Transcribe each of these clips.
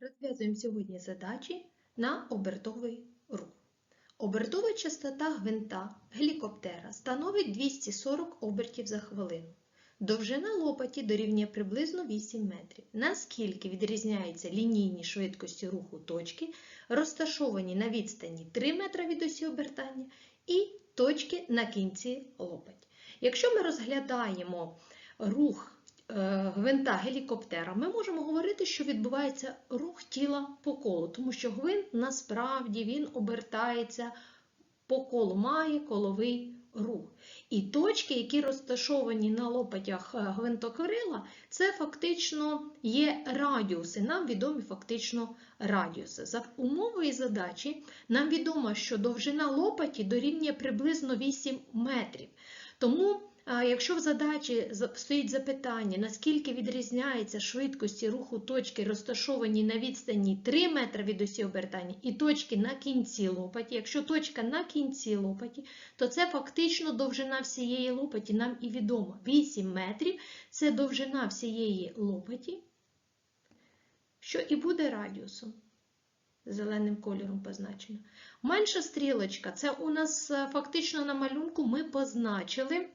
Розв'язуємо сьогодні задачі на обертовий рух. Обертова частота гвинта гелікоптера становить 240 обертів за хвилину. Довжина лопаті дорівнює приблизно 8 метрів. Наскільки відрізняються лінійні швидкості руху точки, розташовані на відстані 3 метра від осі обертання, і точки на кінці лопаті. Якщо ми розглядаємо рух гвинта гелікоптера, ми можемо говорити, що відбувається рух тіла по колу, тому що гвинт насправді він обертається по колу, має коловий рух. І точки, які розташовані на лопатях е, гвинтокрила, це фактично є радіуси. Нам відомі фактично радіуси. За умовою задачі нам відомо, що довжина лопаті дорівнює приблизно 8 метрів. Тому Якщо в задачі стоїть запитання, наскільки відрізняється швидкості руху точки, розташовані на відстані 3 метри від осі обертання, і точки на кінці лопаті, якщо точка на кінці лопаті, то це фактично довжина всієї лопаті нам і відомо. 8 метрів це довжина всієї лопаті, що і буде радіусом. Зеленим кольором позначено. Менша стрілочка це у нас фактично на малюнку ми позначили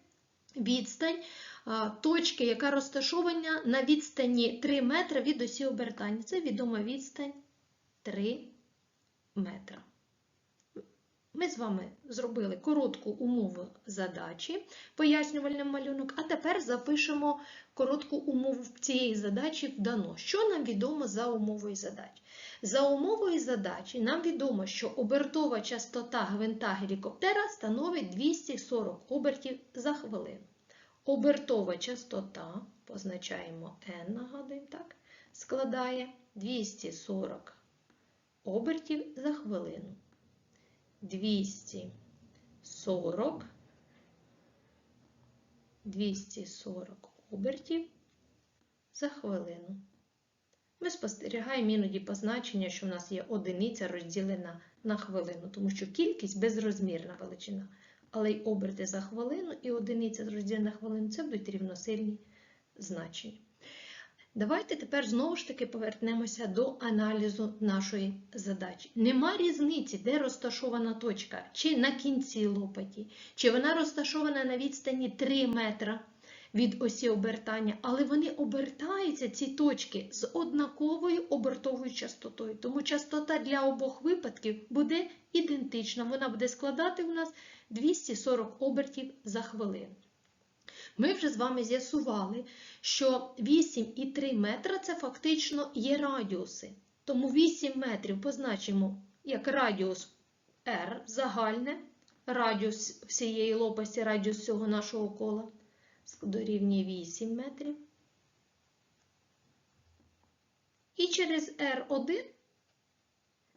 відстань точки, яка розташована на відстані 3 метра від осі обертання. Це відома відстань 3 метра. Ми з вами зробили коротку умову задачі, пояснювальний малюнок, а тепер запишемо коротку умову цієї задачі в дано. Що нам відомо за умовою задачі? За умовою задачі нам відомо, що обертова частота гвинта гелікоптера становить 240 обертів за хвилину. Обертова частота, позначаємо n, нагадуємо так, складає 240 обертів за хвилину. 240 240 обертів за хвилину. Ми спостерігаємо іноді позначення, що в нас є одиниця розділена на хвилину, тому що кількість безрозмірна величина. Але й оберти за хвилину і одиниця розділена на хвилину це будуть рівносильні значення. Давайте тепер знову ж таки повернемося до аналізу нашої задачі. Нема різниці, де розташована точка, чи на кінці лопаті, чи вона розташована на відстані 3 метра від осі обертання, але вони обертаються, ці точки, з однаковою обертовою частотою. Тому частота для обох випадків буде ідентична. Вона буде складати у нас 240 обертів за хвилину. Ми вже з вами з'ясували, що 8,3 метра це фактично є радіуси. Тому 8 метрів позначимо як радіус R загальне, радіус всієї лопасті, радіус всього нашого кола дорівнює 8 метрів. І через R1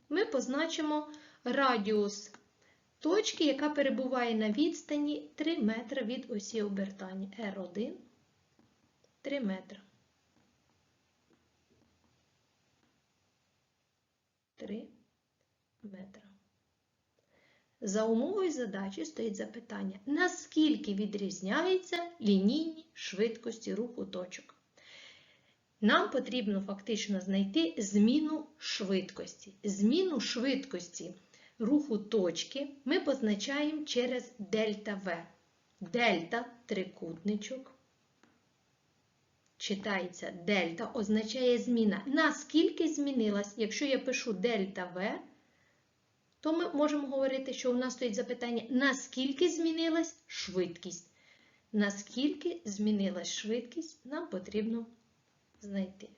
ми позначимо радіус точки, яка перебуває на відстані 3 метри від осі обертання. R1 3 метри. 3 метра. За умовою задачі стоїть запитання, наскільки відрізняються лінійні швидкості руху точок. Нам потрібно фактично знайти зміну швидкості. Зміну швидкості руху точки ми позначаємо через дельта В. Дельта трикутничок. Читається дельта, означає зміна. Наскільки змінилась, якщо я пишу дельта В, то ми можемо говорити, що у нас стоїть запитання, наскільки змінилась швидкість. Наскільки змінилась швидкість, нам потрібно знайти.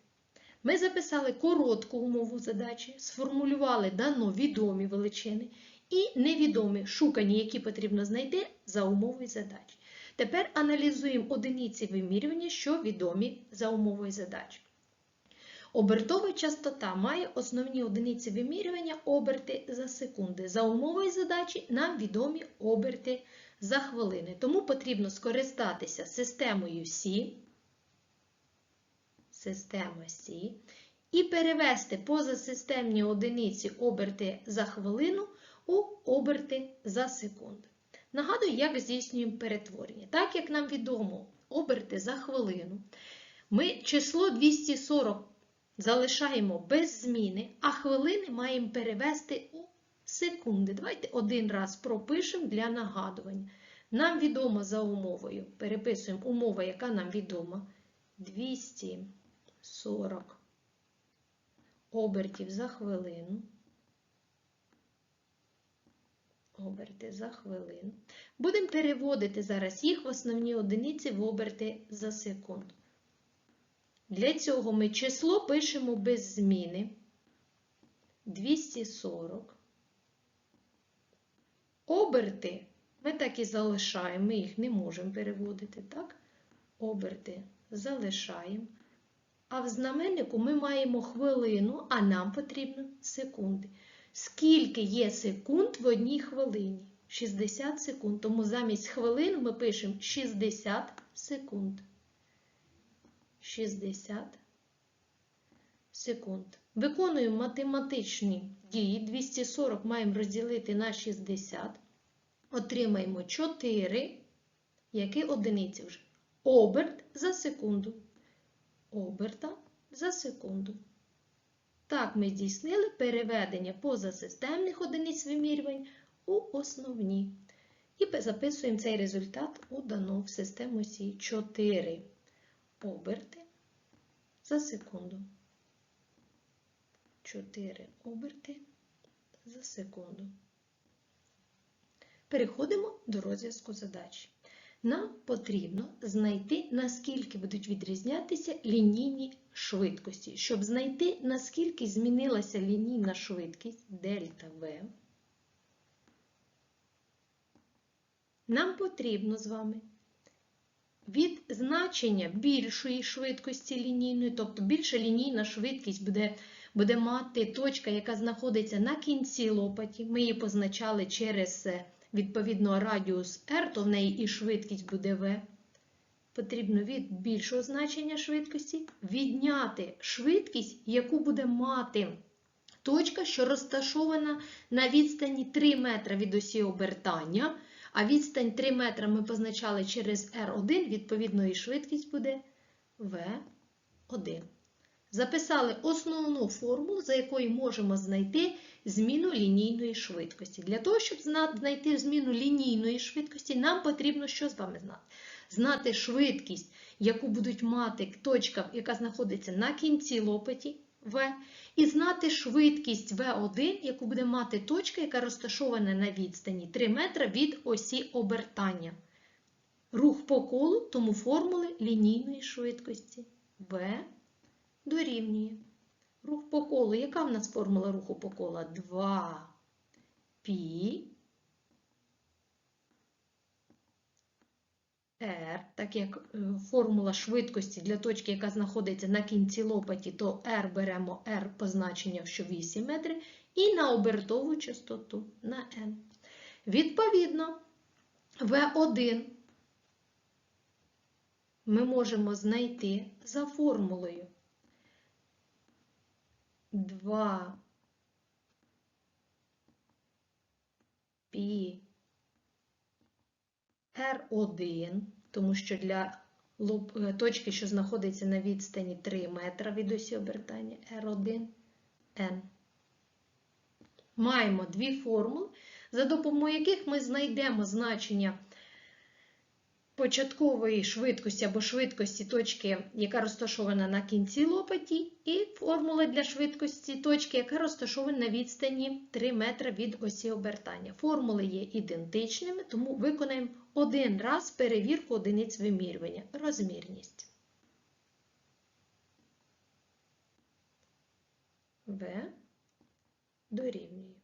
Ми записали коротку умову задачі, сформулювали дано відомі величини і невідомі шукані, які потрібно знайти за умовою задачі. Тепер аналізуємо одиниці вимірювання, що відомі за умовою задачі. Обертова частота має основні одиниці вимірювання оберти за секунди. За умовою задачі нам відомі оберти за хвилини. Тому потрібно скористатися системою Сі, система Сі, і перевести позасистемні одиниці оберти за хвилину у оберти за секунду. Нагадую, як здійснюємо перетворення. Так як нам відомо оберти за хвилину, ми число 240 залишаємо без зміни, а хвилини маємо перевести у секунди. Давайте один раз пропишемо для нагадування. Нам відомо за умовою. Переписуємо умова, яка нам відома. 240 обертів за хвилину. Оберти за хвилину. Будемо переводити зараз їх в основні одиниці в оберти за секунду. Для цього ми число пишемо без зміни. 240. Оберти ми так і залишаємо, ми їх не можемо переводити, так? Оберти залишаємо. А в знаменнику ми маємо хвилину, а нам потрібно секунди. Скільки є секунд в одній хвилині? 60 секунд. Тому замість хвилин ми пишемо 60 секунд. 60 секунд. Виконуємо математичні дії. 240 маємо розділити на 60. Отримаємо 4, які одиниці вже. Оберт за секунду. Оберта за секунду. Так, ми здійснили переведення позасистемних одиниць вимірювань у основні. І записуємо цей результат у дано в систему Сі 4 оберти за секунду. 4 оберти за секунду. Переходимо до розв'язку задачі. Нам потрібно знайти, наскільки будуть відрізнятися лінійні швидкості. Щоб знайти, наскільки змінилася лінійна швидкість дельта В, нам потрібно з вами від значення більшої швидкості лінійної, тобто більша лінійна швидкість буде, буде мати точка, яка знаходиться на кінці лопаті. Ми її позначали через відповідно радіус R, то в неї і швидкість буде V. Потрібно від більшого значення швидкості відняти швидкість, яку буде мати точка, що розташована на відстані 3 метра від осі обертання. А відстань 3 метра ми позначали через R1, відповідно, і швидкість буде V1. Записали основну формулу, за якою можемо знайти зміну лінійної швидкості. Для того, щоб знайти зміну лінійної швидкості, нам потрібно що з вами знати? Знати швидкість, яку будуть мати точка, яка знаходиться на кінці лопаті В, і знати швидкість В1, яку буде мати точка, яка розташована на відстані 3 метра від осі обертання. Рух по колу, тому формули лінійної швидкості В дорівнює. Рух по колу. Яка в нас формула руху по кола? 2 R, так як формула швидкості для точки, яка знаходиться на кінці лопаті, то R беремо R позначення, що 8 метрів, і на обертову частоту на N. Відповідно, V1 ми можемо знайти за формулою 2 пі R1, тому що для точки, що знаходиться на відстані 3 метра від осі обертання R1, N. Маємо дві формули, за допомогою яких ми знайдемо значення початкової швидкості або швидкості точки, яка розташована на кінці лопаті, і формула для швидкості точки, яка розташована на відстані 3 метра від осі обертання. Формули є ідентичними, тому виконаємо один раз перевірку одиниць вимірювання. Розмірність. В дорівнює.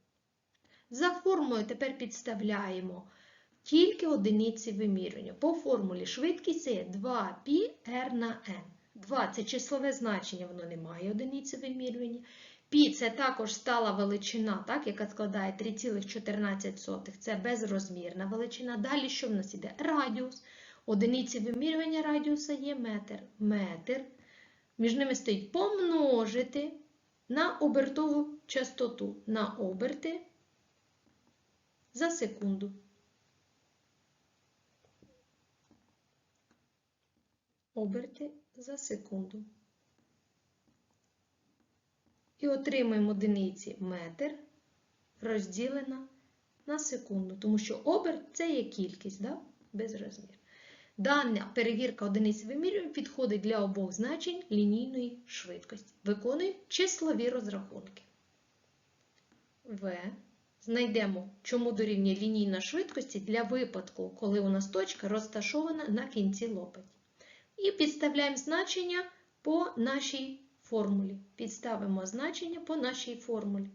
За формулою тепер підставляємо тільки одиниці вимірювання. По формулі швидкість це 2πr на n. 2 це числове значення, воно не має одиниці вимірювання. Пі це також стала величина, так, яка складає 3,14. Це безрозмірна величина. Далі що в нас іде? Радіус. Одиниці вимірювання радіуса є метр. Метр. Між ними стоїть помножити на обертову частоту на оберти за секунду. Оберти за секунду. І отримаємо одиниці метр розділена на секунду, тому що оберт це є кількість, да? без розміру. Дана перевірка одиниць вимірювання підходить для обох значень лінійної швидкості. Виконуємо числові розрахунки. В. Знайдемо, чому дорівнює лінійна швидкості для випадку, коли у нас точка розташована на кінці лопаті. І підставляємо значення по нашій формулі. Підставимо значення по нашій формулі.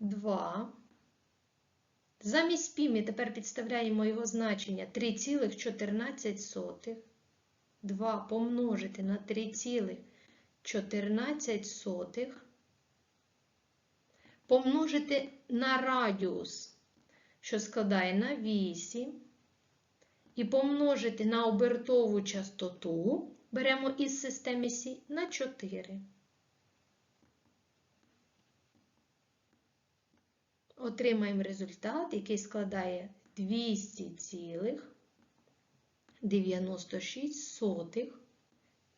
2. Замість пі тепер підставляємо його значення 3,14. 2 помножити на 3,14. Помножити на радіус, що складає на 8. І помножити на обертову частоту, беремо із системи Сі, на 4. Отримаємо результат, який складає 200,96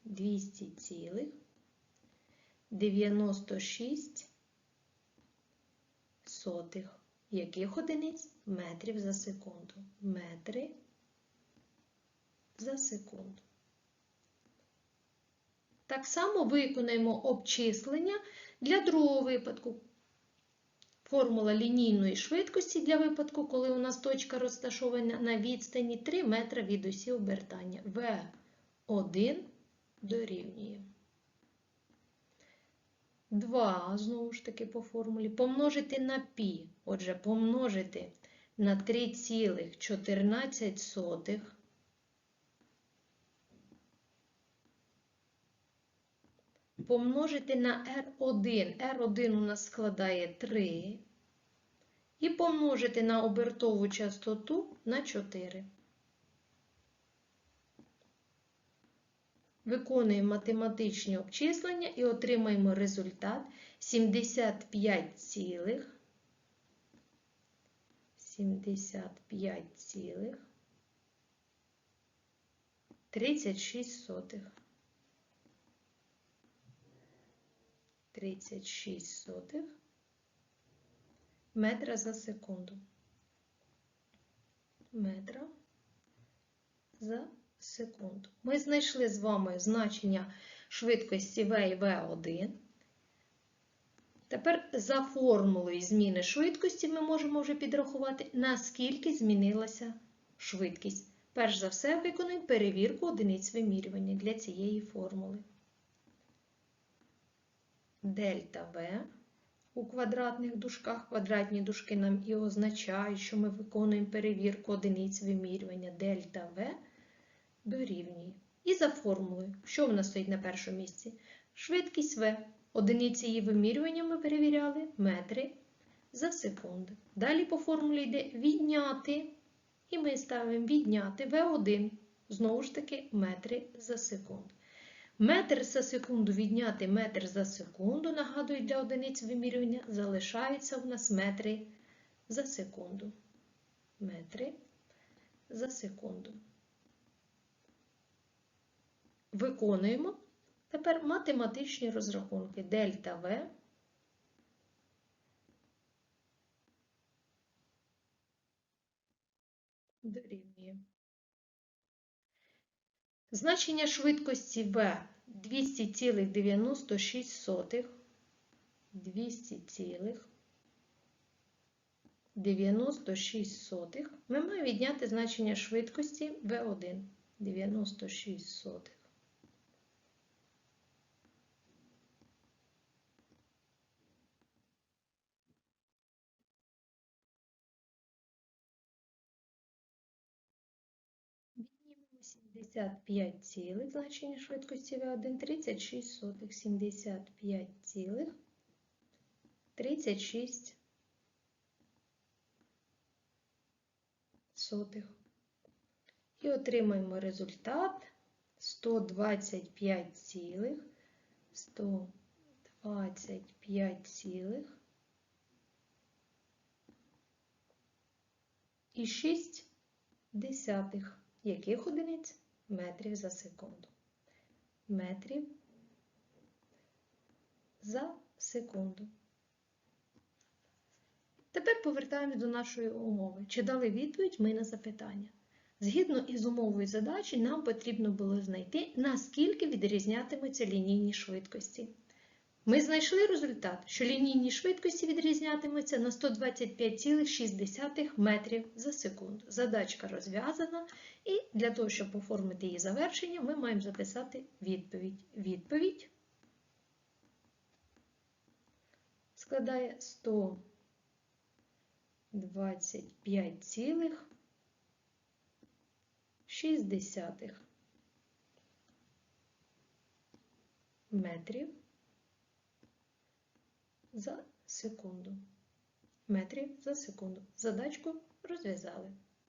200,96 сотих. Яких одиниць? Метрів за секунду. Метри за секунду. Так само виконаємо обчислення для другого випадку. Формула лінійної швидкості для випадку, коли у нас точка розташована на відстані 3 метра від осі обертання. В1 дорівнює. 2, знову ж таки, по формулі, помножити на π. Отже, помножити на 3,14. Помножити на R1. R1 у нас складає 3. І помножити на обертову частоту на 4. Виконуємо математичні обчислення і отримаємо результат 75 цілих 75 36 сотих. 36 сотих метра за секунду. Метра за секунду. Ми знайшли з вами значення швидкості V і V1. Тепер за формулою зміни швидкості ми можемо вже підрахувати, наскільки змінилася швидкість. Перш за все, виконуємо перевірку одиниць вимірювання для цієї формули. Дельта В у квадратних дужках. Квадратні дужки нам і означають, що ми виконуємо перевірку одиниць вимірювання дельта В дорівнює. І за формулою, що в нас стоїть на першому місці? Швидкість В. Одиниці її вимірювання ми перевіряли метри за секунду. Далі по формулі йде відняти, і ми ставимо відняти В1, знову ж таки, метри за секунду. Метр за секунду відняти метр за секунду, нагадую, для одиниць вимірювання, залишаються в нас метри за секунду. Метри за секунду. Виконуємо тепер математичні розрахунки. Дельта В дорівнює. Значення швидкості В 200,96 200,96 ми маємо відняти значення швидкості В1 96 сотих. 75 цілих, значення швидкості В1 36 сотих, 75 цілих, 36 сотих. І отримаємо результат 125 цілих, 125 цілих і 6 десятих. Яких одиниць? Метрів за секунду. Метрів за секунду. Тепер повертаємось до нашої умови. Чи дали відповідь ми на запитання? Згідно із умовою задачі, нам потрібно було знайти, наскільки відрізнятимуться лінійні швидкості. Ми знайшли результат, що лінійні швидкості відрізнятимуться на 125,6 метрів за секунду. Задачка розв'язана, і для того, щоб оформити її завершення, ми маємо записати відповідь. Відповідь складає 125,6 метрів за секунду. Метрів за секунду. Задачку розв'язали.